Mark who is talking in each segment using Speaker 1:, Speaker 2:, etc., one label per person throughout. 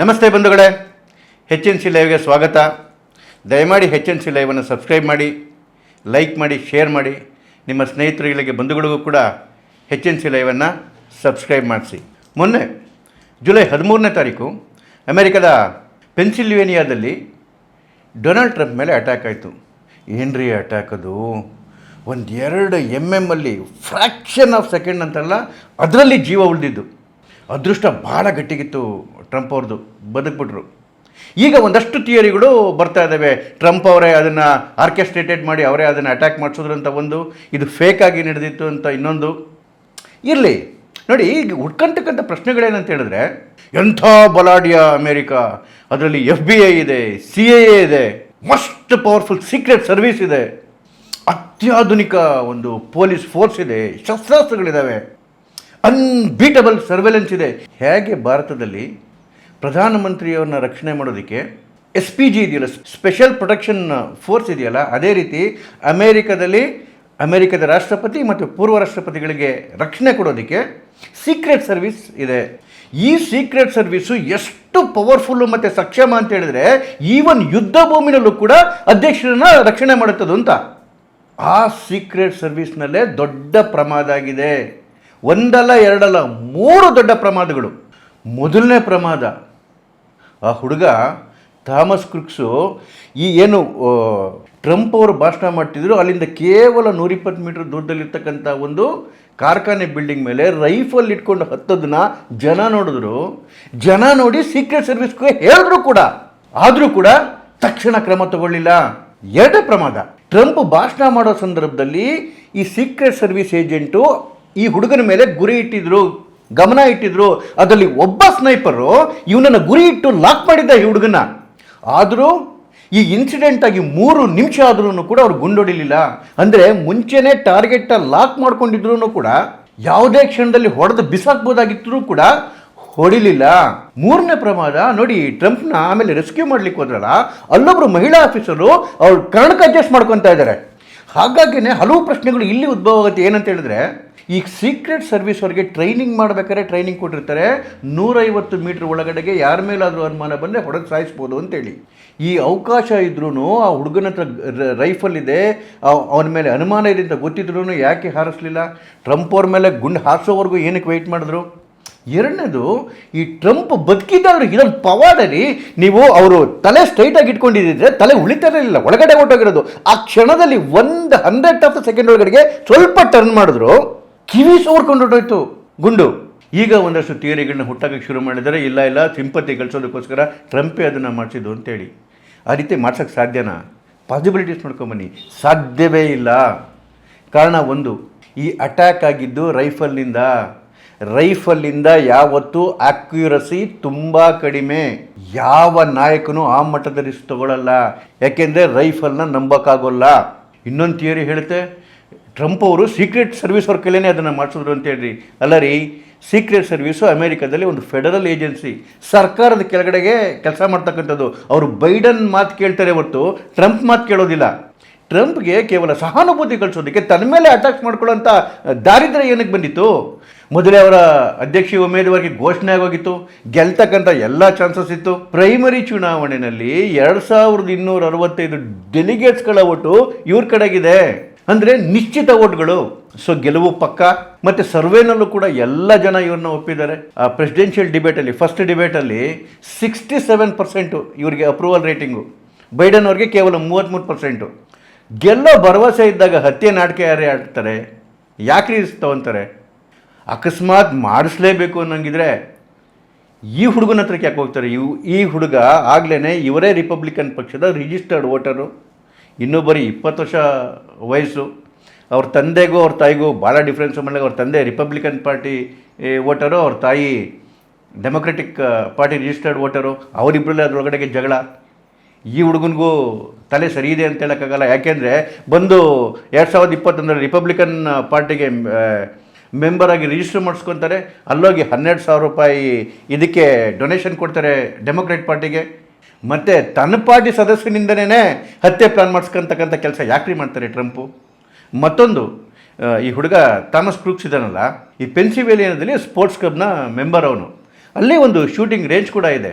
Speaker 1: ನಮಸ್ತೆ ಬಂಧುಗಳೇ. ಹೆಚ್ N C ಲೈವ್ಗೆ ಸ್ವಾಗತ. ದಯಮಾಡಿ ಹೆಚ್ ಎನ್ ಸಿ ಲೈವನ್ನು ಸಬ್ಸ್ಕ್ರೈಬ್ ಮಾಡಿ, ಲೈಕ್ ಮಾಡಿ, ಶೇರ್ ಮಾಡಿ. ನಿಮ್ಮ ಸ್ನೇಹಿತರುಗಳಿಗೆ, ಬಂಧುಗಳಿಗೂ ಕೂಡ ಹೆಚ್ ಎನ್ ಸಿ ಲೈವನ್ನು ಸಬ್ಸ್ಕ್ರೈಬ್ ಮಾಡಿಸಿ. ಮೊನ್ನೆ ಜುಲೈ ಹದಿಮೂರನೇ ತಾರೀಕು ಅಮೆರಿಕದ ಪೆನ್ಸಿಲ್ವೇನಿಯಾದಲ್ಲಿ ಡೊನಾಲ್ಡ್ ಟ್ರಂಪ್ ಮೇಲೆ ಅಟ್ಯಾಕ್ ಆಯಿತು. ಏನ್ರಿ ಅಟ್ಯಾಕ್ ಅದು? ಒಂದು ಎರಡು ಎಂ ಎಂ ಅಲ್ಲಿ ಫ್ರ್ಯಾಕ್ಷನ್ ಆಫ್ ಸೆಕೆಂಡ್ ಅಂತಲ್ಲ, ಅದರಲ್ಲಿ ಜೀವ ಉಳಿದಿದ್ದು. ಅದೃಷ್ಟ ಭಾಳ ಗಟ್ಟಿಗಿತ್ತು ಟ್ರಂಪ್ ಅವ್ರದ್ದು ಬದುಕ್ಬಿಟ್ರು. ಈಗ ಒಂದಷ್ಟು ಥಿಯರಿಗಳು ಬರ್ತಾ ಇದ್ದಾವೆ ಟ್ರಂಪ್ ಅವರೇ ಅದನ್ನು ಆರ್ಕೆಸ್ಟ್ರೇಟೆಡ್ ಮಾಡಿ ಅವರೇ ಅದನ್ನು ಅಟ್ಯಾಕ್ ಮಾಡಿಸಿದ್ರು ಅಂತ ಒಂದು, ಇದು ಫೇಕ್ ಆಗಿ ನಡೆದಿತ್ತು ಅಂತ ಇನ್ನೊಂದು. ಇರಲಿ, ನೋಡಿ, ಈಗ ಹುಡ್ಕಂತಕ್ಕಂಥ ಪ್ರಶ್ನೆಗಳೇನಂತ ಹೇಳಿದ್ರೆ, ಎಂಥ ಬಲಾಢ್ಯ ಅಮೇರಿಕಾ, ಅದರಲ್ಲಿ ಎಫ್ ಬಿ ಐ ಇದೆ ಸಿ ಎ ಇದೆ ಮಸ್ಟ್ ಪವರ್ಫುಲ್ ಸೀಕ್ರೆಟ್ ಸರ್ವಿಸ್ ಇದೆ. ಅತ್ಯಾಧುನಿಕ ಒಂದು ಪೊಲೀಸ್ ಫೋರ್ಸ್ ಇದೆ ಶಸ್ತ್ರಾಸ್ತ್ರಗಳಿದ್ದಾವೆ ಅನ್ಬೀಟಬಲ್ ಸರ್ವೆಲೆನ್ಸ್ ಇದೆ. ಹೇಗೆ ಭಾರತದಲ್ಲಿ ಪ್ರಧಾನಮಂತ್ರಿಯವ್ರನ್ನ ರಕ್ಷಣೆ ಮಾಡೋದಕ್ಕೆ ಎಸ್ ಪಿ ಜಿ ಇದೆಯಲ್ಲ ಸ್ಪೆಷಲ್ ಪ್ರೊಟೆಕ್ಷನ್ ಫೋರ್ಸ್ ಇದೆಯಲ್ಲ, ಅದೇ ರೀತಿ ಅಮೇರಿಕದಲ್ಲಿ ಅಮೇರಿಕದ ರಾಷ್ಟ್ರಪತಿ ಮತ್ತು ಪೂರ್ವ ರಾಷ್ಟ್ರಪತಿಗಳಿಗೆ ರಕ್ಷಣೆ ಕೊಡೋದಕ್ಕೆ ಸೀಕ್ರೆಟ್ ಸರ್ವಿಸ್ ಇದೆ. ಈ ಸೀಕ್ರೆಟ್ ಸರ್ವಿಸು ಎಷ್ಟು ಪವರ್ಫುಲ್ಲು ಮತ್ತು ಸಕ್ಷಮ ಅಂತ ಹೇಳಿದ್ರೆ ಈವನ್ ಯುದ್ಧ ಭೂಮಿನಲ್ಲೂ ಕೂಡ ಅಧ್ಯಕ್ಷರನ್ನ ರಕ್ಷಣೆ ಮಾಡುತ್ತದೆ ಅಂತ ಆ ಸೀಕ್ರೆಟ್ ಸರ್ವಿಸ್ನಲ್ಲೇ ದೊಡ್ಡ ಪ್ರಮಾದ ಆಗಿದೆ. ಒಂದಲ್ಲ, ಎರಡಲ್ಲ, ಮೂರು ದೊಡ್ಡ ಪ್ರಮಾದಗಳು. ಮೊದಲನೇ ಪ್ರಮಾದ, ಆ ಹುಡುಗ ಥಾಮಸ್ ಕ್ರಿಕ್ಸು ಈ ಏನು ಟ್ರಂಪ್ ಅವರು ಭಾಷಣ ಮಾಡ್ತಿದ್ರು, ಅಲ್ಲಿಂದ ಕೇವಲ ನೂರಿಪ್ಪತ್ತು ಮೀಟರ್ ದೂರದಲ್ಲಿರ್ತಕ್ಕಂಥ ಒಂದು ಕಾರ್ಖಾನೆ ಬಿಲ್ಡಿಂಗ್ ಮೇಲೆ ರೈಫಲ್ ಇಟ್ಕೊಂಡು ಹತ್ತೋದನ್ನ ಜನ ನೋಡಿದ್ರು. ಜನ ನೋಡಿ ಸೀಕ್ರೆಟ್ ಸರ್ವಿಸ್ಗೆ ಹೇಳಿದ್ರು ಕೂಡ. ಆದರೂ ಕೂಡ ತಕ್ಷಣ ಕ್ರಮ ತಗೊಳ್ಳಿಲ್ಲ. ಎರಡೇ ಪ್ರಮಾದ, ಟ್ರಂಪ್ ಭಾಷಣ ಮಾಡೋ ಸಂದರ್ಭದಲ್ಲಿ ಈ ಸೀಕ್ರೆಟ್ ಸರ್ವಿಸ್ ಏಜೆಂಟು ಈ ಹುಡುಗನ ಮೇಲೆ ಗುರಿ ಇಟ್ಟಿದ್ರು, ಗಮನ ಇಟ್ಟಿದ್ರು, ಅದರಲ್ಲಿ ಒಬ್ಬ ಸ್ನೈಪರು ಇವನನ್ನು ಗುರಿ ಇಟ್ಟು ಲಾಕ್ ಮಾಡಿದ್ದ ಈ ಹುಡುಗನ. ಆದರೂ ಈ ಇನ್ಸಿಡೆಂಟ್ ಆಗಿ ಮೂರು ನಿಮಿಷ ಆದ್ರೂ ಕೂಡ ಅವ್ರು ಗುಂಡೊಡಿಲಿಲ್ಲ. ಅಂದರೆ ಮುಂಚೆನೇ ಟಾರ್ಗೆಟ್ ಲಾಕ್ ಮಾಡ್ಕೊಂಡಿದ್ರು ಕೂಡ ಯಾವುದೇ ಕ್ಷಣದಲ್ಲಿ ಹೊಡೆದು ಬಿಸಾಕ್ಬೋದಾಗಿತ್ತು ಕೂಡ ಹೊಡಿಲಿಲ್ಲ. ಮೂರನೇ ಪ್ರಮಾದ ನೋಡಿ, ಟ್ರಂಪ್ನ ಆಮೇಲೆ ರೆಸ್ಕ್ಯೂ ಮಾಡ್ಲಿಕ್ಕೆ ಹೋದ್ರಲ್ಲ, ಅಲ್ಲೊಬ್ರು ಮಹಿಳಾ ಆಫೀಸರು ಅವ್ರು ಕರ್ಣಕ್ಕೆ ಅಡ್ಜಸ್ಟ್ ಮಾಡ್ಕೊತಾ ಇದ್ದಾರೆ ಹಾಗಾಗಿನೇ ಹಲವು ಪ್ರಶ್ನೆಗಳು ಇಲ್ಲಿ ಉದ್ಭವ ಆಗುತ್ತೆ. ಏನಂತ ಹೇಳಿದ್ರೆ ಈ ಸೀಕ್ರೆಟ್ ಸರ್ವಿಸ್ ಅವರಿಗೆ ಟ್ರೈನಿಂಗ್ ಮಾಡಬೇಕಾದ್ರೆ ಟ್ರೈನಿಂಗ್ ಕೊಟ್ಟಿರ್ತಾರೆ. ನೂರೈವತ್ತು ಮೀಟರ್ ಒಳಗಡೆಗೆ ಯಾರ ಮೇಲಾದರೂ ಅನುಮಾನ ಬಂದರೆ ಹೊಡೆದು ಸಾಯಿಸ್ಬೋದು ಅಂತೇಳಿ. ಈ ಅವಕಾಶ ಇದ್ರೂ ಆ ಹುಡುಗನ ಹತ್ರ ರೈಫಲ್ ಇದೆ ಅವನ ಮೇಲೆ ಅನುಮಾನ ಇದೆ ಅಂತ ಗೊತ್ತಿದ್ರೂ ಯಾಕೆ ಹಾರಿಸ್ಲಿಲ್ಲ? ಟ್ರಂಪ್ ಅವ್ರ ಮೇಲೆ ಗುಂಡು ಹಾರಿಸೋವರೆಗೂ ಏನಕ್ಕೆ ವೆಯ್ಟ್ ಮಾಡಿದ್ರು? ಎರಡನೇದು, ಈ ಟ್ರಂಪ್ ಬದುಕಿದ್ದವ್ರು ಇದೊಂದು ಪವಾಡರಿ ನೀವು ಅವರು ತಲೆ ಸ್ಟ್ರೈಟಾಗಿ ಇಟ್ಕೊಂಡಿದ್ದರೆ ತಲೆ ಉಳಿತಾ ಇರಲಿಲ್ಲ ಒಳಗಡೆ ಹೊಟ್ಟೋಗಿರೋದು ಆ ಕ್ಷಣದಲ್ಲಿ ಒಂದು ಹಂಡ್ರೆಡ್ ಆಫ್ ಸೆಕೆಂಡ್ ಒಳಗಡೆಗೆ ಸ್ವಲ್ಪ ಟರ್ನ್ ಮಾಡಿದ್ರು. ಕಿವಿ ಸೋರ್ಕೊಂಡು ಹೊರಟೋಯ್ತು ಗುಂಡು. ಈಗ ಒಂದಷ್ಟು ಥಿಯರಿಗಳನ್ನ ಹುಟ್ಟಾಕಕ್ಕೆ ಶುರು ಮಾಡಿದರೆ. ಇಲ್ಲ ಇಲ್ಲ, ಸಿಂಪತಿ ಗಳಿಸೋದಕ್ಕೋಸ್ಕರ ಟ್ರಂಪೇ ಅದನ್ನು ಮಾಡಿಸಿದ್ದು ಅಂತೇಳಿ. ಆ ರೀತಿ ಮಾಡ್ಸೋಕ್ಕೆ ಸಾಧ್ಯನಾ? ಪಾಸಿಬಿಲಿಟೀಸ್ ನೋಡ್ಕೊಂಬನ್ನಿ ಸಾಧ್ಯವೇ ಇಲ್ಲ. ಕಾರಣ ಒಂದು, ಈ ಅಟ್ಯಾಕ್ ಆಗಿದ್ದು ರೈಫಲ್ನಿಂದ ರೈಫಲ್ನಿಂದ ಯಾವತ್ತೂ ಆಕ್ಯುರಸಿ ತುಂಬ ಕಡಿಮೆ. ಯಾವ ನಾಯಕನು ಆ ಮಟ್ಟದ ರಿಸ್ಕ್ ತಗೊಳ್ಳಲ್ಲ ಯಾಕೆಂದರೆ ರೈಫಲ್ನ ನಂಬಕ್ಕಾಗೋಲ್ಲ. ಇನ್ನೊಂದು ಥಿಯರಿ ಹೇಳುತ್ತೆ. ಟ್ರಂಪ್ ಅವರು ಸೀಕ್ರೆಟ್ ಸರ್ವಿಸ್ ಅವ್ರ ಕೈಲೇ ಅದನ್ನು ಮಾಡಿಸಿದ್ರು ಅಂತ ಹೇಳ್ರಿ. ಅಲ್ಲ ರೀ, ಸೀಕ್ರೆಟ್ ಸರ್ವಿಸು ಅಮೇರಿಕಾದಲ್ಲಿ ಒಂದು ಫೆಡರಲ್ ಏಜೆನ್ಸಿ. ಸರ್ಕಾರದ ಕೆಳಗಡೆಗೆ ಕೆಲಸ ಮಾಡ್ತಕ್ಕಂಥದ್ದು. ಅವರು ಬೈಡನ್ ಮಾತು ಕೇಳ್ತಾರೆ ಹೊರತು ಟ್ರಂಪ್ ಮಾತು ಕೇಳೋದಿಲ್ಲ. ಟ್ರಂಪ್ಗೆ ಕೇವಲ ಸಹಾನುಭೂತಿ ಕಳಿಸೋದಕ್ಕೆ ತನ್ನ ಮೇಲೆ ಅಟ್ಯಾಕ್ ಮಾಡ್ಕೊಳ್ಳೋಂಥ ದಾರಿದ್ರ್ಯ ಏನಕ್ಕೆ ಬಂದಿತ್ತು? ಮೊದಲೇ ಅವರ ಅಧ್ಯಕ್ಷೀಯ ಉಮೇದುವಾರಿಗೆ ಘೋಷಣೆ ಆಗೋಗಿತ್ತು. ಗೆಲ್ತಕ್ಕಂಥ ಎಲ್ಲ ಚಾನ್ಸಸ್ ಇತ್ತು. ಪ್ರೈಮರಿ ಚುನಾವಣೆಯಲ್ಲಿ ಎರಡು ಸಾವಿರದ ಇನ್ನೂರ ಅರವತ್ತೈದು ಡೆಲಿಗೇಟ್ಸ್ಗಳ ಒಟ್ಟು ಇವ್ರ ಕಡೆಗಿದೆ. ಅಂದರೆ ನಿಶ್ಚಿತ ಓಟ್ಗಳು. ಸೊ ಗೆಲುವು ಪಕ್ಕ. ಮತ್ತು ಸರ್ವೇನಲ್ಲೂ ಕೂಡ ಎಲ್ಲ ಜನ ಇವ್ರನ್ನ ಒಪ್ಪಿದ್ದಾರೆ. ಆ ಪ್ರೆಸಿಡೆನ್ಷಿಯಲ್ ಡಿಬೇಟಲ್ಲಿ ಫಸ್ಟ್ ಡಿಬೇಟಲ್ಲಿ ಸಿಕ್ಸ್ಟಿ ಸೆವೆನ್ ಪರ್ಸೆಂಟು ಇವರಿಗೆ ಅಪ್ರೂವಲ್ ರೇಟಿಂಗು ಬೈಡನ್ ಅವ್ರಿಗೆ ಕೇವಲ ಮೂವತ್ತ್ಮೂರು ಪರ್ಸೆಂಟು ಗೆಲ್ಲೋ ಭರವಸೆ ಇದ್ದಾಗ ಹತ್ಯೆ ನಾಟಕ ಯಾರೇ ಆಡ್ತಾರೆ ಯಾಕೆ ರಿಸ್ಕ್ ತಗೊತಾರೆ? ಅಕಸ್ಮಾತ್ ಮಾಡಿಸ್ಲೇಬೇಕು ಅನ್ನಂಗಿದ್ರೆ ಈ ಹುಡುಗನ ಹತ್ರಕ್ಕೆ ಯಾಕೆ ಹೋಗ್ತಾರೆ? ಇವು, ಈ ಹುಡುಗ ಆಗ್ಲೇ ಇವರೇ ರಿಪಬ್ಲಿಕನ್ ಪಕ್ಷದ ರಿಜಿಸ್ಟರ್ಡ್ ವೋಟರು ಇನ್ನೂ ಬರೀ ಇಪ್ಪತ್ತು ವರ್ಷ ವಯಸ್ಸು. ಅವ್ರ ತಂದೆಗೂ ಅವ್ರ ತಾಯಿಗೂ ಭಾಳ ಡಿಫ್ರೆನ್ಸ್ ಮಾಡಲಿಕ್ಕೆ ಅವ್ರ ತಂದೆ ರಿಪಬ್ಲಿಕನ್ ಪಾರ್ಟಿ ವೋಟರು, ಅವ್ರ ತಾಯಿ ಡೆಮೊಕ್ರೆಟಿಕ್ ಪಾರ್ಟಿ ರಿಜಿಸ್ಟರ್ಡ್ ವೋಟರು ಅವರಿಬ್ಬರಲ್ಲೇ ಅದರೊಳಗಡೆಗೆ ಜಗಳ. ಈ ಹುಡುಗನಿಗೂ ತಲೆ ಸರಿ ಇದೆ ಅಂತ ಹೇಳೋಕ್ಕಾಗಲ್ಲ. ಯಾಕೆಂದರೆ ಬಂದು ಎರಡು ಸಾವಿರದ ಇಪ್ಪತ್ತೊಂದರಲ್ಲಿ ರಿಪಬ್ಲಿಕನ್ ಪಾರ್ಟಿಗೆ ಮೆಂಬರ್ ಆಗಿ ರಿಜಿಸ್ಟರ್ ಮಾಡಿಸ್ಕೊತಾರೆ. ಅಲ್ಲೋಗಿ ಹನ್ನೆರಡು ಸಾವಿರ ರೂಪಾಯಿ ಇದಕ್ಕೆ ಡೊನೇಷನ್ ಕೊಡ್ತಾರೆ ಡೆಮೊಕ್ರೆಟ್ ಪಾರ್ಟಿಗೆ ಮತ್ತು ತನ್ನ ಪಾರ್ಟಿ ಸದಸ್ಯನಿಂದನೇ ಹತ್ಯೆ ಪ್ಲಾನ್ ಮಾಡಿಸ್ಕೊಂತಕ್ಕಂಥ ಕೆಲಸ ಯಾಕ್ರಿ ಮಾಡ್ತಾರೆ ಟ್ರಂಪು? ಮತ್ತೊಂದು ಈ ಹುಡುಗ ಥಾಮಸ್ ಕ್ರೂಕ್ಸ್ ಇದ್ದಾನಲ್ಲ, ಈ ಪೆನ್ಸಿಲ್ವೇನಿಯಾದಲ್ಲಿ ಸ್ಪೋರ್ಟ್ಸ್ ಕ್ಲಬ್ನ ಮೆಂಬರ್ ಅವನು. ಅಲ್ಲಿ ಒಂದು ಶೂಟಿಂಗ್ ರೇಂಜ್ ಕೂಡ ಇದೆ.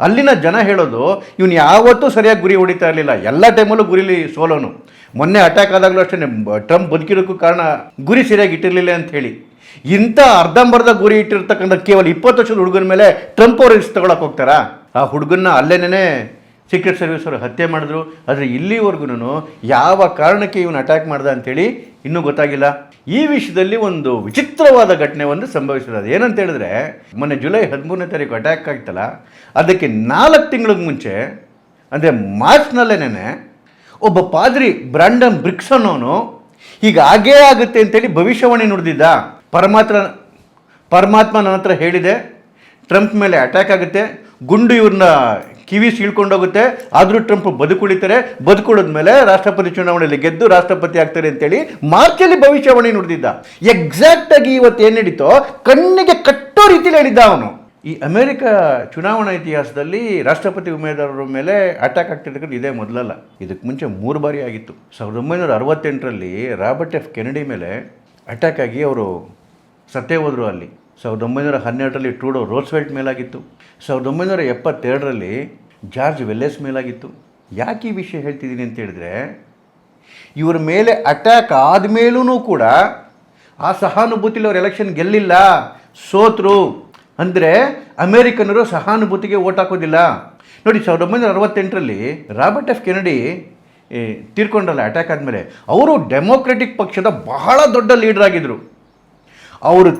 Speaker 1: ಅಲ್ಲಿನ ಜನ ಹೇಳೋದು, ಇವನು ಯಾವತ್ತೂ ಸರಿಯಾಗಿ ಗುರಿ ಹೊಡಿತಾ ಇರಲಿಲ್ಲ. ಎಲ್ಲ ಟೈಮಲ್ಲೂ ಗುರಿಲಿ ಸೋಲೋನು. ಮೊನ್ನೆ ಅಟ್ಯಾಕ್ ಆದಾಗಲೂ ಅಷ್ಟೇ ಟ್ರಂಪ್ ಬದುಕಿರೋಕ್ಕೂ ಕಾರಣ ಗುರಿ ಸರಿಯಾಗಿ ಇಟ್ಟಿರಲಿಲ್ಲ ಅಂತ ಹೇಳಿ ಇಂಥ ಅರ್ಧಂಬರ್ಧ ಗುರಿ ಇಟ್ಟಿರ್ತಕ್ಕಂಥ ಕೇವಲ ಇಪ್ಪತ್ತು ವರ್ಷದ ಹುಡುಗನ ಮೇಲೆ ಟ್ರಂಪ್ ಅವರು ತಗೊಳಕ್ಕೆ ಹೋಗ್ತಾರಾ? ಆ ಹುಡುಗನ್ನ ಅಲ್ಲೇನೇ ಸೀಕ್ರೆಟ್ ಸರ್ವಿಸ್ ಅವರು ಹತ್ಯೆ ಮಾಡಿದ್ರು. ಆದರೆ ಇಲ್ಲಿವರೆಗೂ ಯಾವ ಕಾರಣಕ್ಕೆ ಇವನು ಅಟ್ಯಾಕ್ ಮಾಡ್ದ ಅಂತೇಳಿ ಇನ್ನೂ ಗೊತ್ತಾಗಿಲ್ಲ. ಈ ವಿಷಯದಲ್ಲಿ ಒಂದು ವಿಚಿತ್ರವಾದ ಘಟನೆ ಒಂದು ಸಂಭವಿಸಿದೆ. ಅದು ಏನಂತ ಹೇಳಿದ್ರೆ, ಮೊನ್ನೆ ಜುಲೈ ಹದಿಮೂರನೇ ತಾರೀಕು ಅಟ್ಯಾಕ್ ಆಗ್ತಲ್ಲ ಅದಕ್ಕೆ ನಾಲ್ಕು ತಿಂಗಳಿಗೆ ಮುಂಚೆ, ಅಂದರೆ ಮಾರ್ಚ್ನಲ್ಲೇನೆ ಒಬ್ಬ ಪಾದ್ರಿ ಬ್ರಾಂಡನ್ ಬ್ರಿಕ್ಸ್ ಅನ್ನೋನು ಈಗ ಹಾಗೇ ಆಗುತ್ತೆ ಅಂತೇಳಿ ಭವಿಷ್ಯವಾಣಿ ನುಡಿದಿದ್ದ. ಪರಮಾತ್ಮ ಪರಮಾತ್ಮ ನನ್ನ ಹತ್ರ ಹೇಳಿದೆ, ಟ್ರಂಪ್ ಮೇಲೆ ಅಟ್ಯಾಕ್ ಆಗುತ್ತೆ ಗುಂಡು ಇವ್ರನ್ನ ಕಿವಿ ಸೀಳ್ಕೊಂಡೋಗುತ್ತೆ ಆದರೂ ಟ್ರಂಪ್ ಬದುಕುಳಿತಾರೆ. ಬದುಕುಳಿದ್ಮೇಲೆ ರಾಷ್ಟ್ರಪತಿ ಚುನಾವಣೆಯಲ್ಲಿ ಗೆದ್ದು ರಾಷ್ಟ್ರಪತಿ ಆಗ್ತಾರೆ ಅಂತೇಳಿ ಮಾರ್ಚಲ್ಲಿ ಭವಿಷ್ಯವಾಣಿ ನುಡಿದಿದ್ದ. ಎಕ್ಸಾಕ್ಟಾಗಿ ಇವತ್ತು ಏನು ನಡೀತೋ ಕಣ್ಣಿಗೆ ಕಟ್ಟೋ ರೀತಿಯಲ್ಲಿ ಹೇಳಿದ್ದ ಅವನು. ಈ ಅಮೆರಿಕ ಚುನಾವಣಾ ಇತಿಹಾಸದಲ್ಲಿ ರಾಷ್ಟ್ರಪತಿ ಉಮೇದಾರರ ಮೇಲೆ ಅಟ್ಯಾಕ್ ಆಗ್ತಿರ್ತಕ್ಕಂಥ ಇದೇ ಮೊದಲಲ್ಲ. ಇದಕ್ಕೆ ಮುಂಚೆ ಮೂರು ಬಾರಿ ಆಗಿತ್ತು. ಸಾವಿರದ ಒಂಬೈನೂರ ಅರವತ್ತೆಂಟರಲ್ಲಿ ರಾಬರ್ಟ್ ಎಫ್. ಕೆನಡಿ ಮೇಲೆ ಅಟ್ಯಾಕ್ ಆಗಿ ಅವರು ಸತ್ತೇ ಹೋದರು ಅಲ್ಲಿ. ಸಾವಿರದ ಒಂಬೈನೂರ ಹನ್ನೆರಡರಲ್ಲಿ ಟ್ರೂಡೋ ರೋಸ್ವೆಲ್ಟ್ ಮೇಲಾಗಿತ್ತು. ಸಾವಿರದ ಒಂಬೈನೂರ ಎಪ್ಪತ್ತೆರಡರಲ್ಲಿ ಜಾರ್ಜ್ ವೆಲ್ಲೆಸ್ ಮೇಲಾಗಿತ್ತು. ಯಾಕೆ ಈ ವಿಷಯ ಹೇಳ್ತಿದ್ದೀನಿ ಅಂತ ಹೇಳಿದ್ರೆ ಇವರ ಮೇಲೆ ಅಟ್ಯಾಕ್ ಆದಮೇಲೂ ಕೂಡ ಆ ಸಹಾನುಭೂತಿಲಿ ಅವರು ಎಲೆಕ್ಷನ್ ಗೆಲ್ಲಿಲ್ಲ ಸೋತರು ಅಂದರೆ ಅಮೇರಿಕನ್ನರು ಸಹಾನುಭೂತಿಗೆ ಓಟ್ ಹಾಕೋದಿಲ್ಲ. ನೋಡಿ ಸಾವಿರದ ಒಂಬೈನೂರ ಅರವತ್ತೆಂಟರಲ್ಲಿ ರಾಬರ್ಟ್ ಎಫ್ ಕೆನಡಿ ಏ, ತೀರ್ಕೊಂಡ್ರಲ್ಲ ಅಟ್ಯಾಕ್ ಆದಮೇಲೆ. ಅವರು ಡೆಮೋಕ್ರೆಟಿಕ್ ಪಕ್ಷದ ಬಹಳ ದೊಡ್ಡ ಲೀಡರ್ ಆಗಿದ್ದರು ಅವರು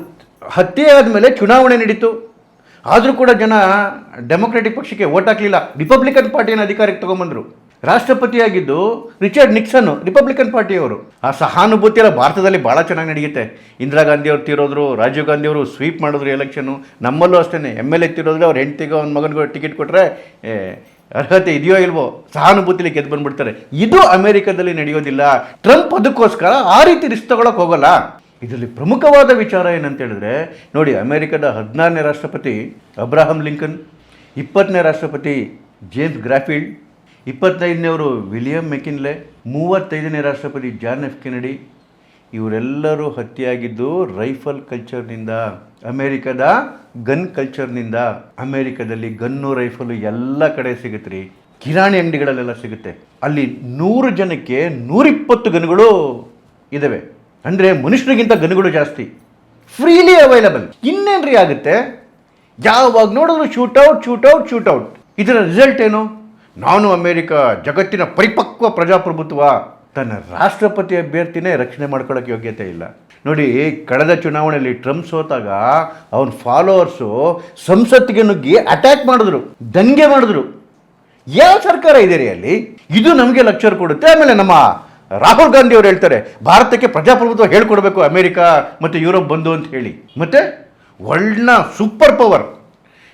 Speaker 1: ಹತ್ಯೆ ಆದಮೇಲೆ ಚುನಾವಣೆ ನಡೀತು. ಆದರೂ ಕೂಡ ಜನ ಡೆಮೊಕ್ರೆಟಿಕ್ ಪಕ್ಷಕ್ಕೆ ಓಟ್ ಹಾಕಲಿಲ್ಲ. ರಿಪಬ್ಲಿಕನ್ ಪಾರ್ಟಿಯನ್ನು ಅಧಿಕಾರಕ್ಕೆ ತಗೊಂಬಂದರು. ರಾಷ್ಟ್ರಪತಿಯಾಗಿದ್ದು ರಿಚರ್ಡ್ ನಿಕ್ಸನ್ ರಿಪಬ್ಲಿಕನ್ ಪಾರ್ಟಿಯವರು. ಆ ಸಹಾನುಭೂತಿ ಎಲ್ಲ ಭಾರತದಲ್ಲಿ ಭಾಳ ಚೆನ್ನಾಗಿ ನಡೆಯುತ್ತೆ. ಇಂದಿರಾ ಗಾಂಧಿ ಅವ್ರು ತೀರೋದ್ರು, ರಾಜೀವ್ ಗಾಂಧಿ ಅವರು ಸ್ವೀಪ್ ಮಾಡಿದ್ರು ಎಲೆಕ್ಷನ್ನು. ನಮ್ಮಲ್ಲೂ ಅಷ್ಟೇ ಎಂ ಎಲ್ ಎ ತೀರೋದ್ರೆ ಅವ್ರ ಹೆಂಡ್ತಿಗೆ ಅವ್ನ ಮಗನಿಗೆ ಟಿಕೆಟ್ ಕೊಟ್ಟರೆ ಅರ್ಹತೆ ಇದೆಯೋ ಇಲ್ವೋ? ಸಹಾನುಭೂತಿಲಿ ಗೆದ್ದು ಬಂದ್ಬಿಡ್ತಾರೆ. ಇದು ಅಮೆರಿಕದಲ್ಲಿ ನಡೆಯೋದಿಲ್ಲ. ಟ್ರಂಪ್ ಅದಕ್ಕೋಸ್ಕರ ಆ ರೀತಿ ರಿಸ್ಕ್ ತಗೊಳಕ್ಕೆ ಹೋಗಲ್ಲ. ಇದರಲ್ಲಿ ಪ್ರಮುಖವಾದ ವಿಚಾರ ಏನಂತ ಹೇಳಿದ್ರೆ ನೋಡಿ, ಅಮೆರಿಕದ ಹದಿನಾರನೇ ರಾಷ್ಟ್ರಪತಿ ಅಬ್ರಾಹಂ ಲಿಂಕನ್, ಇಪ್ಪತ್ತನೇ ರಾಷ್ಟ್ರಪತಿ ಜೇಮ್ಸ್ ಗ್ರಾಫೀಲ್ಡ್ ಇಪ್ಪತ್ತೈದನೇವರು ವಿಲಿಯಂ ಮೆಕಿನ್ಲೆ ಮೂವತ್ತೈದನೇ ರಾಷ್ಟ್ರಪತಿ ಜಾನ್ ಎಫ್ ಕೆನಡಿ, ಇವರೆಲ್ಲರೂ ಹತ್ಯೆಯಾಗಿದ್ದು ರೈಫಲ್ ಕಲ್ಚರ್ನಿಂದ, ಅಮೇರಿಕದ ಗನ್ ಕಲ್ಚರ್ನಿಂದ, ಅಮೇರಿಕದಲ್ಲಿ ಗನ್ನು, ರೈಫಲು ಎಲ್ಲ ಕಡೆ ಸಿಗುತ್ತೆ ರೀ. ಕಿರಾಣಿ ಅಂಗಡಿಗಳಲ್ಲೆಲ್ಲ ಸಿಗುತ್ತೆ. ಅಲ್ಲಿ ನೂರು ಜನಕ್ಕೆ ನೂರಿಪ್ಪತ್ತು ಗನ್ಗಳು ಇದ್ದಾವೆ ಅಂದರೆ ಮನುಷ್ಯರಿಗಿಂತ ಗನ್ಗಳು ಜಾಸ್ತಿ. ಫ್ರೀಲಿ ಅವೈಲಬಲ್ ಇನ್ನೇನ್ರಿ ಆಗುತ್ತೆ? ಯಾವಾಗ ನೋಡಿದ್ರು ಶೂಟೌಟ್ ಶೂಟೌಟ್ ಶೂಟೌಟ್ ಇದರ ರಿಸಲ್ಟ್ ಏನು? ನಾನು ಅಮೇರಿಕ ಜಗತ್ತಿನ ಪರಿಪಕ್ವ ಪ್ರಜಾಪ್ರಭುತ್ವ, ತನ್ನ ರಾಷ್ಟ್ರಪತಿ ಅಭ್ಯರ್ಥಿನೇ ರಕ್ಷಣೆ ಮಾಡ್ಕೊಳ್ಳೋಕೆ ಯೋಗ್ಯತೆ ಇಲ್ಲ. ನೋಡಿ, ಕಳೆದ ಚುನಾವಣೆಯಲ್ಲಿ ಟ್ರಂಪ್ ಸೋತಾಗ ಅವನ ಫಾಲೋವರ್ಸು ಸಂಸತ್ತಿಗೆ ನುಗ್ಗಿ ಅಟ್ಯಾಕ್ ಮಾಡಿದ್ರು, ದಂಗೆ ಮಾಡಿದ್ರು. ಯಾವ ಸರ್ಕಾರ ಇದೆ ರೀ ಅಲ್ಲಿ? ಇದು ನಮಗೆ ಲೆಕ್ಚರ್ ಕೊಡುತ್ತೆ, ಆಮೇಲೆ ನಮ್ಮ ರಾಹುಲ್ ಗಾಂಧಿ ಅವರು ಹೇಳ್ತಾರೆ, ಭಾರತಕ್ಕೆ ಪ್ರಜಾಪ್ರಭುತ್ವ ಹೇಳ್ಕೊಡ್ಬೇಕು ಅಮೇರಿಕಾ ಮತ್ತು ಯುರೋಪ್ ಬಂದು ಅಂತ ಹೇಳಿ. ಮತ್ತೆ ವರ್ಲ್ಡ್ನ ಸೂಪರ್ ಪವರ್,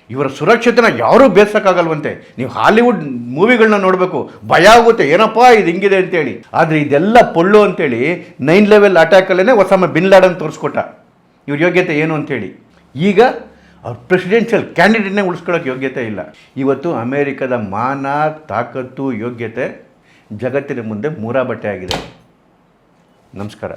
Speaker 1: ಇವರ ಸುರಕ್ಷತೆನ ಯಾರೂ ಬೇಸಕ್ಕಾಗಲ್ವಂತೆ. ನೀವು ಹಾಲಿವುಡ್ ಮೂವಿಗಳನ್ನ ನೋಡಬೇಕು, ಭಯ ಆಗುತ್ತೆ, ಏನಪ್ಪಾ ಇದು ಹಿಂಗಿದೆ ಅಂತೇಳಿ ಆದರೆ ಇದೆಲ್ಲ ಪೊಳ್ಳು ಅಂತೇಳಿ ನೈನ್ ಲೆವೆಲ್ ಅಟ್ಯಾಕಲ್ಲೇ ಒಸಾಮ ಬಿನ್ ಲಾಡನ್ ತೋರಿಸ್ಕೊಟ್ಟ. ಇವ್ರ ಯೋಗ್ಯತೆ ಏನು ಅಂತೇಳಿ ಈಗ ಅವ್ರ ಪ್ರೆಸಿಡೆನ್ಷಿಯಲ್ ಕ್ಯಾಂಡಿಡೇಟ್ನೇ ಉಳಿಸ್ಕೊಳ್ಳೋಕೆ ಯೋಗ್ಯತೆ ಇಲ್ಲ. ಇವತ್ತು ಅಮೇರಿಕದ ಮಾನ, ತಾಕತ್ತು, ಯೋಗ್ಯತೆ ಜಗತ್ತಿನ ಮುಂದೆ ಮೂರಾ ಬಟ್ಟೆ ಆಗಿದೆ ನಮಸ್ಕಾರ.